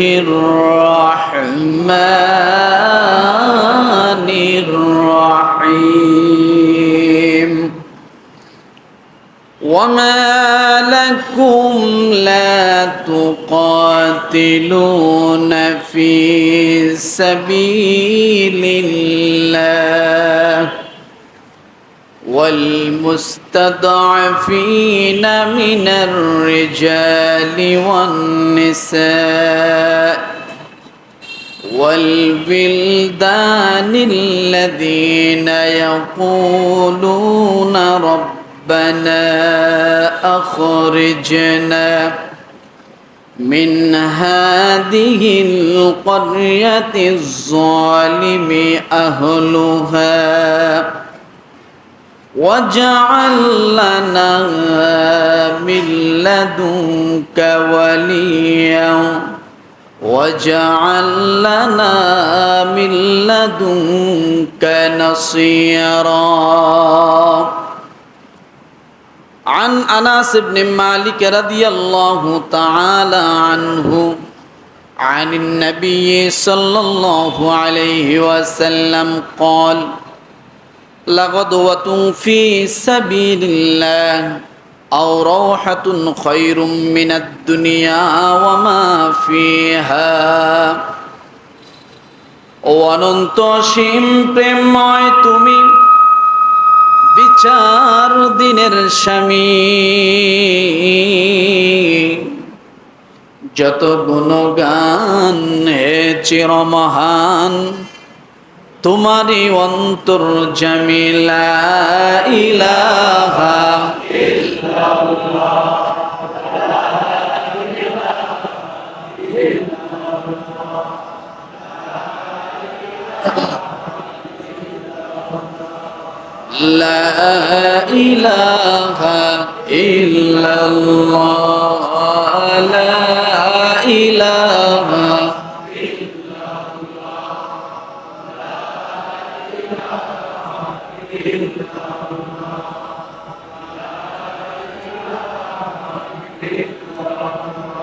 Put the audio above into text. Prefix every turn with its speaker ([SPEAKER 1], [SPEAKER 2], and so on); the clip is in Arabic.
[SPEAKER 1] الرحمن الرحيم. وما لكم لا تقاتلون في سبيل الله. والمستضعفين من الرجال والنساء والبلدان الذين يقولون ربنا أخرجنا من هذه القرية الظالم أهلها واجعل لنا من لدنك وليا. واجعل لنا من لدنك نصيرا. عن انس بن مالك رضي الله تعالى عنه عن النبي صلى الله عليه وسلم قال لغدوة في سبيل الله أو روحة خير من الدنيا وما فيها অনন্ত সীম প্রেমময় তুমি বিচার দিনের স্বামী যত গুণগান হে চিরমহান তোমারই অন্তর জমিলা ইলাহা لا إله إلا الله لا إله